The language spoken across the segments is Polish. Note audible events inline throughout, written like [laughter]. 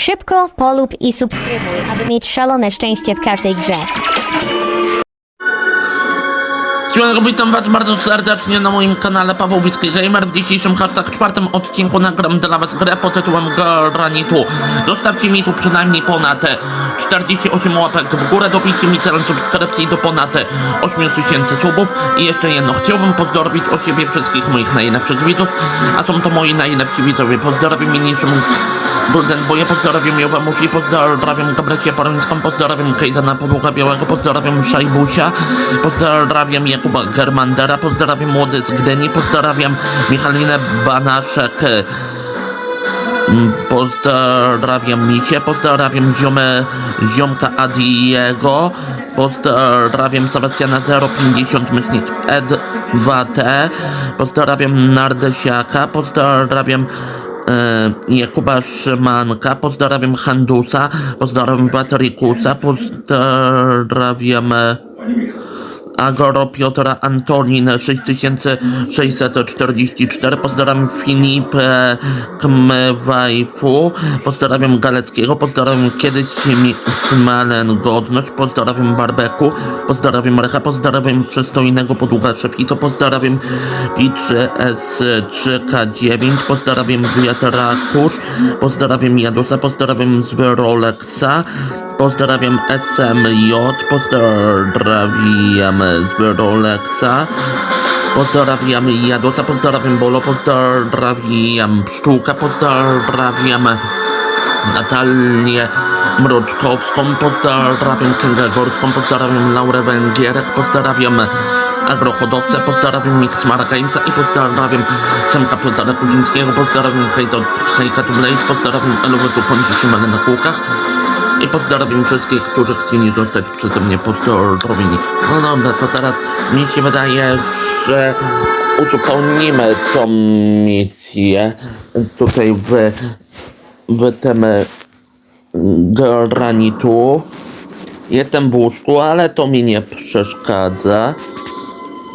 Szybko polub i subskrybuj, aby mieć szalone szczęście w każdej grze. Siemanko, witam was bardzo serdecznie na moim kanale Paweł Wicki Gamer. W dzisiejszym hashtag czwartym odcinku nagram dla was grę pod tytułem Granitu. Zostawcie mi tu przynajmniej ponad 48 łapek w górę, dobijcie mi cel subskrypcji do ponad 8000 subów. I jeszcze jedno, chciałbym pozdrowić od siebie wszystkich moich najlepszych widzów, a są to moi najlepsi widzowie. Pozdrawiam mniejszym Bulden, bo ja pozdrawiam Jowę Musi, pozdrawiam Gabrysię Poręcką, pozdrawiam Kejdana Podługa Białego, pozdrawiam Szajbusia, pozdrawiam Jakuba Germandera, pozdrawiam Młody z Gdyni, pozdrawiam Michalinę Banaszek, mm, pozdrawiam Misie, pozdrawiam ziomę, ziomka Adiego, pozdrawiam Sebastiana 050 myślnik Ed2T, pozdrawiam Nardesiaka, pozdrawiam e, Jakuba Szymanka, pozdrawiam Handusa, pozdrawiam Watrikusa, pozdrawiam e, Agoro Piotra Antonin 6644, pozdrawiam Filipę Kmewajfu, pozdrawiam Galeckiego, pozdrawiam kiedyś Smalen Godność, pozdrawiam Barbeku, pozdrawiam Recha, pozdrawiam przystojnego podługa Szefito, pozdrawiam P3S3K9, pozdrawiam Wiatrakusz, pozdrawiam Jadusa, pozdrawiam Zwyroleksa, pozdrawiam SMJ, pozdrawiam Zwyroleksa, pozdrawiam Jadusa, pozdrawiam Bolo, pozdrawiam Pszczółka, pozdrawiam Natalię Mroczkowską, pozdrawiam Kęgę Górską, pozdrawiam Laurę Węgierek, pozdrawiam Agrohodowcę, pozdrawiam Mix Margańca i pozdrawiam Semka Piotra Kuzińskiego, pozdrawiam Hejka Tublej, pozdrawiam Tuponci Siemane na kółkach i pozdrawiam wszystkich, którzy chcieli zostać przeze mnie pozdrowieni. No dobra, to teraz mi się wydaje, że uzupełnimy tą misję tutaj w w tym granitu. Jestem w łóżku, ale to mi nie przeszkadza.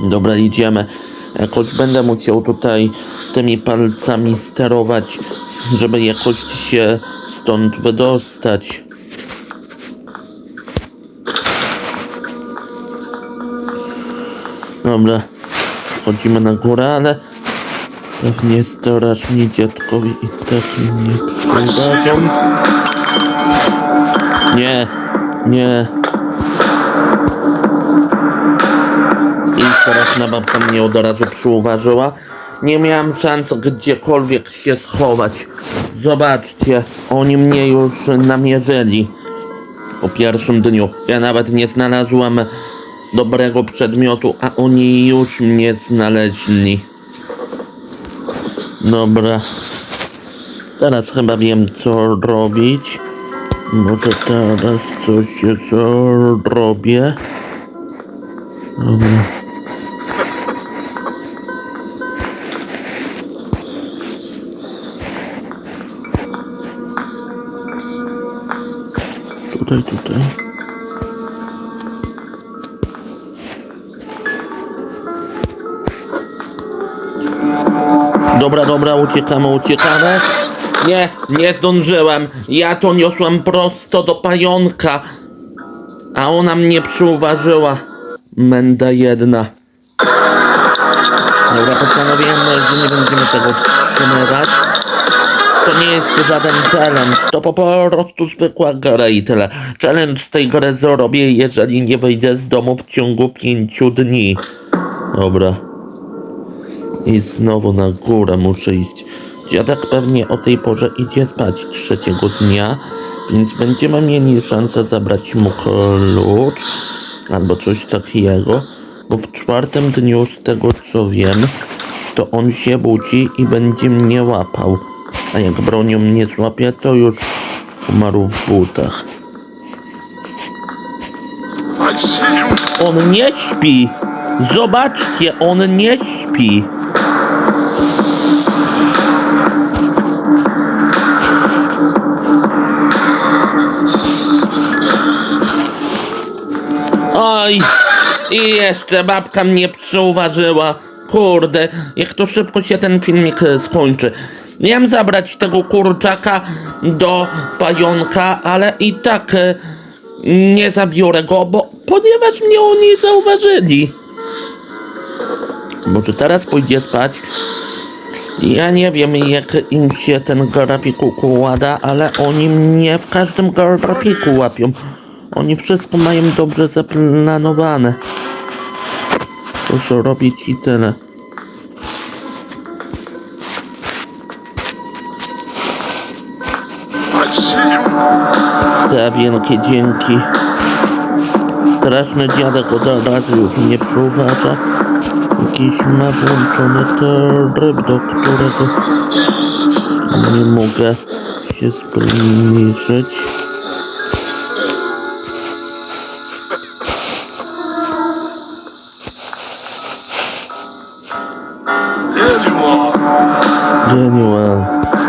Dobra, idziemy. Jakoś będę musiał tutaj tymi palcami sterować, żeby jakoś się stąd wydostać. Dobra, chodzimy na górę, ale pewnie straż mi dziadkowi i tak nie przydadzą. Nie, nie. I straszna babka mnie od razu przyuważyła. Nie miałem szans gdziekolwiek się schować. Zobaczcie, oni mnie już namierzyli po pierwszym dniu. Ja nawet nie znalazłam dobrego przedmiotu, a oni już mnie znaleźli. Dobra. Teraz chyba wiem co robić. Może teraz coś zrobię. Dobra. Tutaj, tutaj. Dobra, dobra, uciekamy, uciekamy. Nie, nie zdążyłem. Ja to niosłem prosto do pająka. A ona mnie przyuważyła. Menda jedna. Dobra, postanowiłem, że nie będziemy tego wstrzymywać. To nie jest żaden challenge, to po prostu zwykła gra i tyle. Challenge tej gry zrobię, jeżeli nie wyjdę z domu w ciągu pięciu dni. Dobra. I znowu na górę muszę iść. Dziadek pewnie o tej porze idzie spać trzeciego dnia, więc będziemy mieli szansę zabrać mu klucz albo coś takiego, bo w czwartym dniu z tego co wiem, to on się budzi i będzie mnie łapał. A jak bronią mnie złapie, to już umarł w butach. On nie śpi! Zobaczcie, on nie śpi! I jeszcze babka mnie przyuważyła. Kurde, jak to szybko się ten filmik e, skończy. Miałem zabrać tego kurczaka do pająka, ale i tak e, nie zabiorę go, bo ponieważ mnie oni zauważyli. Może teraz pójdzie spać? Ja nie wiem jak im się ten grafik układa, ale oni mnie w każdym grafiku łapią. Oni wszystko mają dobrze zaplanowane. Proszę robić i tyle. Te wielkie dzięki. Straszny dziadek od razu już mnie przyuważa. Jakiś ma włączony tryb, do którego nie mogę się zbliżyć.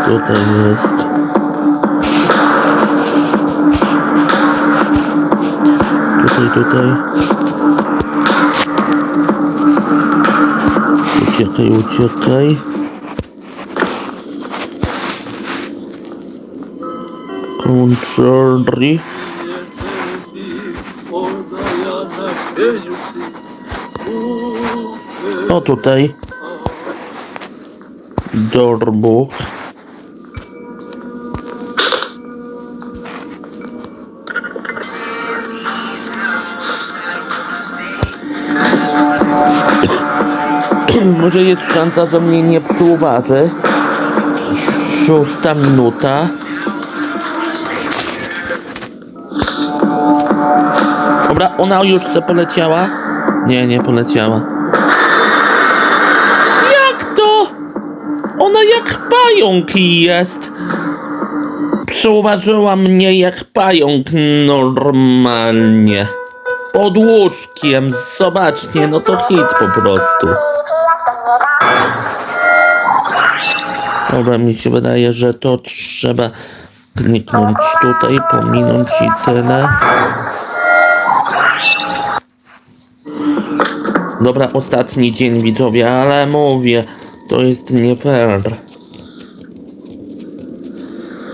Tutaj jest. Tutaj, tutaj. Uciekaj, uciekaj. Contrary. O tutaj. Dorbu. [clears throat] Może jest szansa, że mnie nie przyuważy. Szósta minuta. Dobra, ona już se poleciała? Nie, nie poleciała. Jak to? Ona jak pająk jest. Przyuważyła mnie jak pająk normalnie. Pod łóżkiem. Zobaczcie, no to hit po prostu. Dobra, mi się wydaje, że to trzeba kliknąć tutaj, pominąć i tyle. Dobra, ostatni dzień widzowie, ale mówię, to jest nie fair.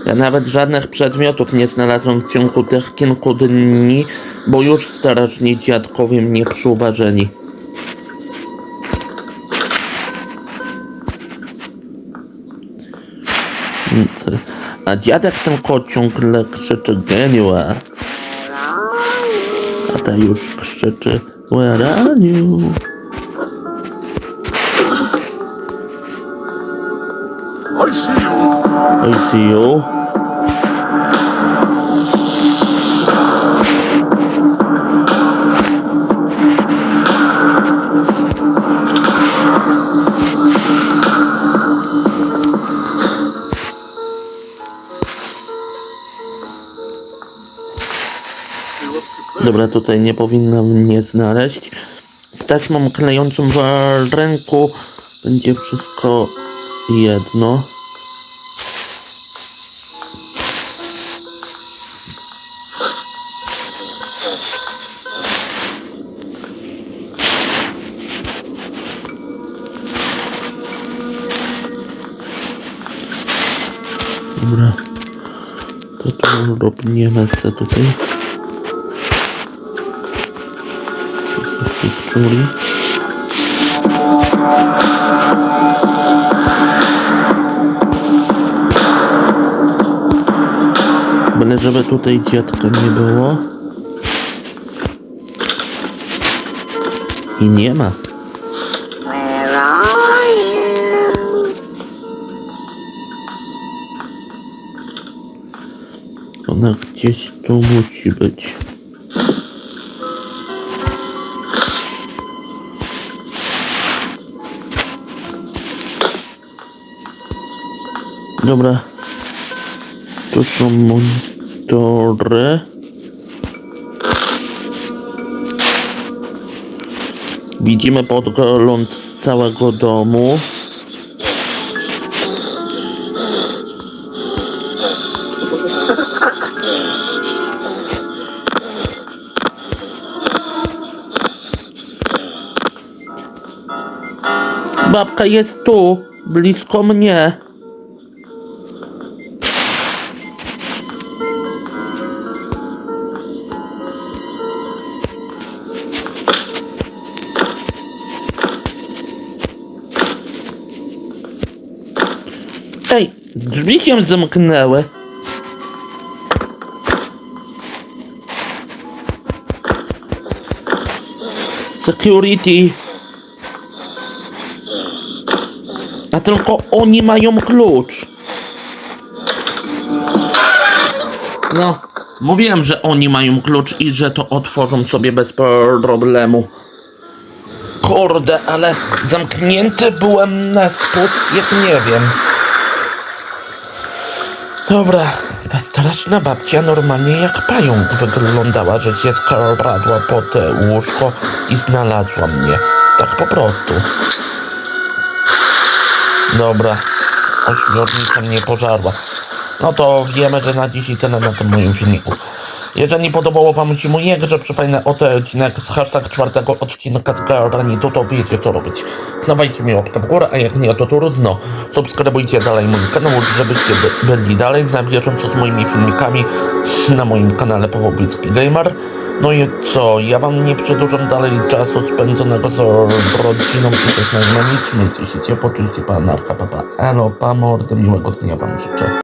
Ja nawet żadnych przedmiotów nie znalazłem w ciągu tych kilku dni, bo już strażni dziadkowie mnie przyuważyli. A dziadek tylko ciągle krzyczy geniua. A ta już krzyczy Where are you? I see you. I see you. Dobra, tutaj nie powinna mnie znaleźć. Taśmą klejącą w ręku będzie wszystko jedno. Dobra. To tu robimy se tutaj. Czuli. Byle żeby tutaj dziadka nie było. I nie ma. Ona gdzieś tu musi być. Dobra. Tu są monitory. Widzimy podgląd całego domu. Babka jest tu, blisko mnie. Drzwi się zamknęły. Security. A tylko oni mają klucz. No, mówiłem, że oni mają klucz i że to otworzą sobie bez problemu. Kurde, ale zamknięty byłem na spust, jak nie wiem. Dobra, ta straszna babcia normalnie jak pająk wyglądała, że się skradła pod łóżko i znalazła mnie. Tak po prostu. Dobra, ośmiornica mnie pożarła. No to wiemy, że na dziś i tyle na tym moim filmiku. Jeżeli podobało wam się mój grze przyfajny odcinek z hashtag czwartego odcinka z granitu, to wiecie co robić. Dawajcie mi łapkę w górę, a jak nie to trudno. Subskrybujcie dalej mój kanał, żebyście by, byli dalej na bieżąco z moimi filmikami na moim kanale Pawłowicki Gamer. No i co, ja wam nie przedłużam dalej czasu spędzonego z rodziną i ze znajomymi. Trzymajcie się ciepło, oczywiście pana Arka, papa. Elo, pa mordy, miłego dnia wam życzę.